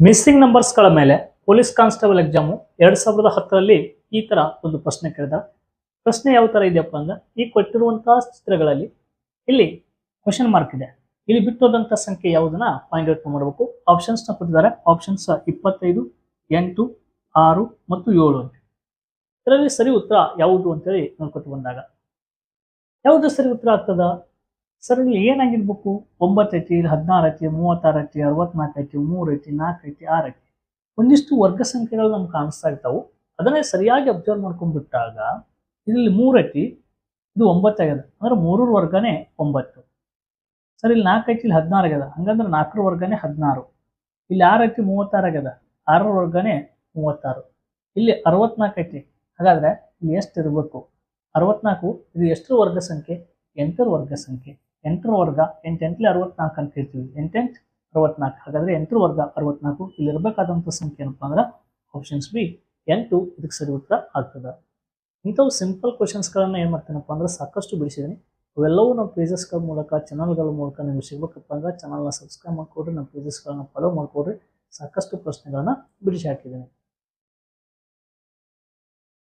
Missing ನಂಬರ್ಸ್ಗಳ ಮೇಲೆ police constable exam ಎರಡು ಸಾವಿರದ ಹತ್ತರಲ್ಲಿ ಈ ತರ ಒಂದು ಪ್ರಶ್ನೆ ಕೇಳಿದ. ಪ್ರಶ್ನೆ ಯಾವ ತರ ಇದೆಯಪ್ಪ ಅಂದ್ರೆ, ಈ ಕೊಟ್ಟಿರುವಂತಹ ಚಿತ್ರಗಳಲ್ಲಿ ಇಲ್ಲಿ ಕ್ವಶನ್ ಮಾರ್ಕ್ ಇದೆ. ಇಲ್ಲಿ ಬಿಟ್ಟೋದಂಥ ಸಂಖ್ಯೆ ಯಾವುದನ್ನ ಫೈಂಡ್ ಔಟ್ ಮಾಡಬೇಕು. ಆಪ್ಷನ್ಸ್ನ ಕೊಟ್ಟಿದ್ದಾರೆ. ಆಪ್ಷನ್ಸ್ ಇಪ್ಪತ್ತೈದು, ಎಂಟು, ಆರು ಮತ್ತು ಏಳು ಅಂತ. ಇದರಲ್ಲಿ ಸರಿ ಉತ್ತರ ಯಾವುದು ಅಂತೇಳಿ ನೋಡ್ಕೊತ ಬಂದಾಗ. ಯಾವುದು ಸರಿ ಉತ್ತರ ಆಗ್ತದ? ಸರ್ ಇಲ್ಲಿ ಏನಾಗಿರ್ಬೇಕು? ಒಂಬತ್ತು ಐತಿ, ಇಲ್ಲಿ ಹದಿನಾರು ಐತಿ, ಮೂವತ್ತಾರು ಐತಿ, ಅರವತ್ನಾಲ್ಕು ಐತಿ, ಮೂರು ಐತಿ, ನಾಲ್ಕು ಐತಿ, ಆರು ಒಂದಿಷ್ಟು ವರ್ಗ ಸಂಖ್ಯೆಗಳು ನಮ್ಗೆ ಕಾಣಿಸ್ತಾ ಇರ್ತಾವೆ. ಅದನ್ನೇ ಸರಿಯಾಗಿ ಅಬ್ಸರ್ವ್ ಮಾಡ್ಕೊಂಡ್ಬಿಟ್ಟಾಗ ಇಲ್ಲಿ ಮೂರು ಐತಿ, ಇದು ಒಂಬತ್ತಾಗ್ಯದ ಅಂದ್ರೆ ಮೂರರ ವರ್ಗನೇ ಒಂಬತ್ತು. ಸರ್ ಇಲ್ಲಿ ನಾಲ್ಕು ಐತಿ, ಇಲ್ಲಿ ಹದಿನಾರು ಆಗ್ಯದ. ಹಂಗಂದ್ರೆ ನಾಲ್ಕರ ವರ್ಗನೇ ಹದಿನಾರು. ಇಲ್ಲಿ ಆರು ಐತಿ, ಮೂವತ್ತಾರು ಆಗ್ಯದ. ಆರರ ವರ್ಗನೇ ಮೂವತ್ತಾರು. ಇಲ್ಲಿ ಅರವತ್ನಾಲ್ಕು ಐತಿ. ಹಾಗಾದ್ರೆ ಇಲ್ಲಿ ಎಷ್ಟು ಇರಬೇಕು? ಅರವತ್ನಾಲ್ಕು, ಇದು ಎಷ್ಟರ ವರ್ಗ ಸಂಖ್ಯೆ? ಎಂಟರ ವರ್ಗ ಸಂಖ್ಯೆ. ಎಂಟರ ವರ್ಗ, ಎಂಟು ಎಂಟ್ಲಿ ಅರವತ್ನಾಲ್ಕು ಅಂತ ಹೇಳ್ತೀವಿ. ಎಂಟೆಂಟು ಅರವತ್ನಾಲ್ಕು. ಹಾಗಾದ್ರೆ ಎಂಟರ ವರ್ಗ, ಅರವತ್ನಾಲ್ಕು ಇಲ್ಲಿ ಇರಬೇಕಾದಂತ ಸಂಖ್ಯೆ ಏನಪ್ಪ ಅಂದ್ರೆ ಆಪ್ಷನ್ಸ್ ಬಿ ಎಂಟು ಇದಕ್ಕೆ ಸರಿ ಉತ್ತರ ಆಗ್ತದೆ. ಇಂಥವು ಸಿಂಪಲ್ ಕ್ವಶನ್ಸ್ಗಳನ್ನು ಏನು ಮಾಡ್ತೇನಪ್ಪ ಅಂದ್ರೆ ಸಾಕಷ್ಟು ಬಿಡಿಸಿದ್ದೀನಿ. ಅವೆಲ್ಲವೂ ನಮ್ಮ ಪೇಜಸ್ಗಳ ಮೂಲಕ ಚಾನಲ್ಗಳ ಮೂಲಕ ನಿಮಗೆ ಸಿಗ್ಬೇಕಪ್ಪ ಅಂದ್ರೆ ಚಾನಲ್ನ ಸಬ್ಸ್ಕ್ರೈಬ್ ಮಾಡ್ಕೊಡ್ರಿ, ನಮ್ಮ ಪೇಜಸ್ಗಳನ್ನ ಫಾಲೋ ಮಾಡಿಕೊಡ್ರಿ. ಸಾಕಷ್ಟು ಪ್ರಶ್ನೆಗಳನ್ನು ಬಿಡಿಸಿ ಹಾಕಿದ್ದೀನಿ.